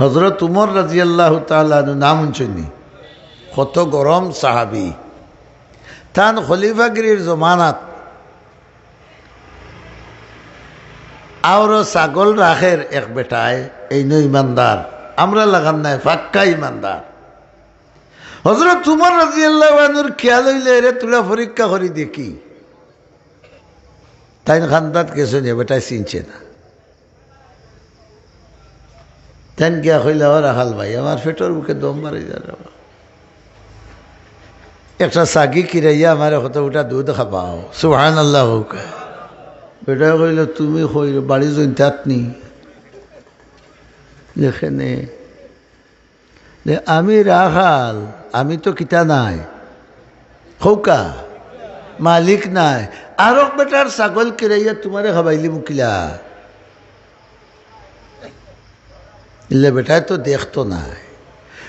হজরত উমর রাজি আল্লাহ নাম শুনি কত গরম সাহাবি। তান খলিফাগিরির জমানাত। আরও ছাগল রাখের এক বেটায়, এই ন ইমানদার। আমরা লাগান নাই, ফাক্কা ইমানদার। হজরত উমর রাজি আল্লাহর খেয়াল হইলে এরে তুলা পরীক্ষা করি দেখি। তাই খান্দাত নে বেটায় চিনছে না। তেন গিয়া কইলে আমার হাল ভাই, আমার পেটর বুকে দম মারি যা একটা সাগি কিরাইয়া আমার কত ওটা দুধ খাবাও। সুহান আল্লাহ হোক। বেটা কইল, তুমি কই, বাড়ি জইনতাত নি? যেখানে আমি রাখাল, আমি তো কিতা নাই, খৌকা, মালিক নাই, আর বেটার ছাগল কিরাইয়া তোমারে খাবাইলি মুকিলা। ইলে বেটায় তো দেখতো না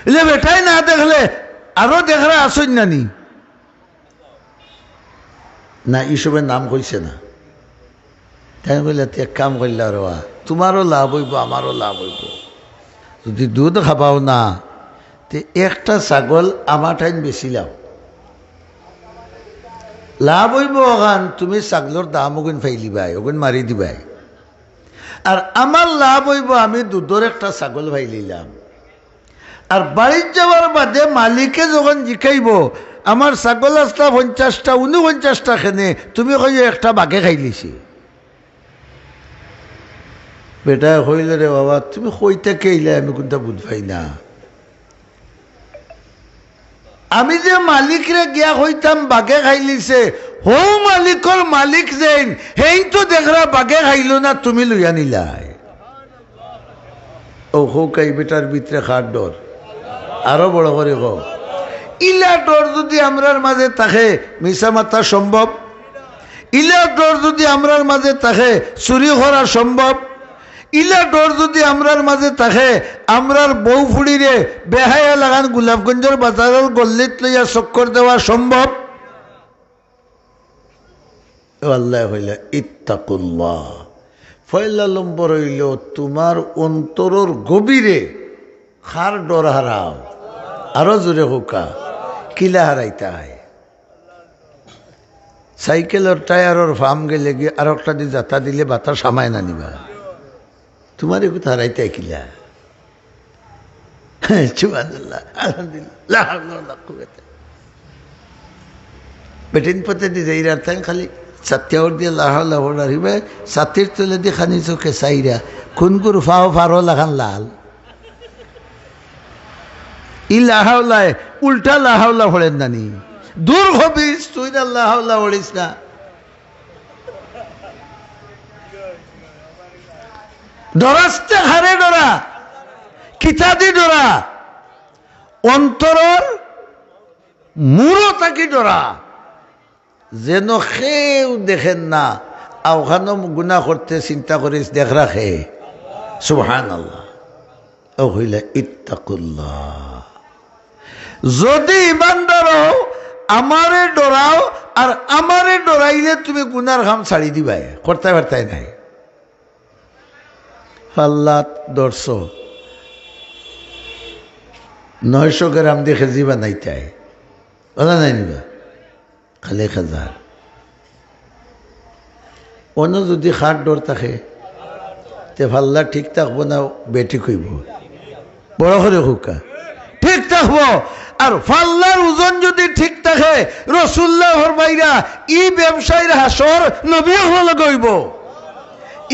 ইলে বেটাই না দেখলে আরও দেখরা আসইন নানি না? ইসবের নাম কইছে না। তাই কইলে এক কাম করলে আর তোমারও লাভ হইব, আমারও লাভ হইব। যদি দুধ খাবাও না, তে একটা ছাগল আমার ঠাইন বেশি লাভ লাভ হইব ওখান তুমি ছাগলের দাম ওগুন ফাইলিবাই ওগুন মারি দিবাই। আর আমার লাভ হইব, আমি দুধের একটা ছাগল ভাই নিলাম আর বাড়ির যাওয়ার বাদে মালিকে যখন জিকাইব, আমার ছাগল আসলা পঞ্চাশটা উনপঞ্চাশটা খেনে, তুমি কই একটা বাঘে খাইলিছি বেটা কইলে রে বাবা, তুমি কইতে কেইলে আমি কোনটা বুঝবাই না। আমি যে মালিকরে গিয়া হইতাম বাঘে খাইলিছে হৌ মালিকর মালিক যেন হেই তো দেখরা বাঘে খাইল না তুমি লইয়া নিলাই ও হৌ কাই বেটার ভিতরে খাট ডর আরও বড় করে গো ইলা ডর যদি আমরার মাঝে থাকে মিশা মাথা সম্ভব ইলা ডর যদি আমরার মাঝে থাকে চুরি করা সম্ভব ইলা ডর যদি আমরার মাঝে থাকে আমরার বউ ফুড়িরে বেহায়া লাগান গোলাপগঞ্জের বাজারের গল্লিত লইয়া চক্কর দেওয়া সম্ভব আল্লাহ হইলে ইত্তাকুল্লাহ। লম্বর হইল তোমার অন্তরর গভীরে, খার ডর হারাও, আরও জোরে হোকা, কিলা হারাইতা হয়। সাইকেলের টায়ারের ফার্ম গেলে গিয়ে আর একটা দিয়ে যাতা দিলে বাতার সামায় না নিবা। তোমার একটু হারাইতে কিলা? আলহামদুলিল্লাহ বেটিন পথে যাই রাখতেন খালি। সত্যাওর দিয়ে লাহ লাহর সাতির তুলে দিয়ে খানি চোখে চাইরা, কোন গুরু ফাও ফারো লাখান লাল? ই লাহাওলায় উল্টা লাহাওলা হলেন নানি। দূর হবিস, তুই না লাহাওলা হলিস না। ডরাস্তে হারে ডরা কিতাদি ডরা, অন্তরর মূরও তাকি ডরা। যেন সেও দেখেন না। আওখানো গুণা করতে চিন্তা করিস, দেখ রাখে। সুহান আল্লাহ ও হইলে ইত্তাকুল্লাহ। যদি ইমানদার হও, আমারে ডরাও, আর আমারে ডরাইলে তুমি গুনার ঘাম ছাড়ি দিবাই। করতে পারতাই নাই। পাল্লাত দর্শ নয়শো গ্রাম দিয়ে খেজি বানাইতে ওলা নাই নিবা? এক হাজার অন্য যদি খাট ডর থাকে, তে পাল্লা ঠিক থাকব না, বেটি কইব। বড় করে হুকা। ঠিক থাকব। আর ফাল্লার ওজন যদি ঠিক থাকে রসুল্লাহ বাইরা, ই ব্যবসায়ীর হাসর নবী হল গইব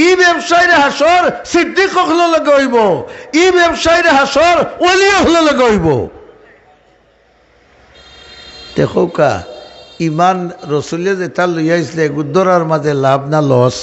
ই ব্যবসায়ীর হাসর সিদ্দিক হল গইব ই ব্যবসায়ীর হাসর অলি হল গইব দেখো কা ইমান রসুলে যেটা লইয়াইছিলে গুদ্দরার মাঝে লাভ না লস?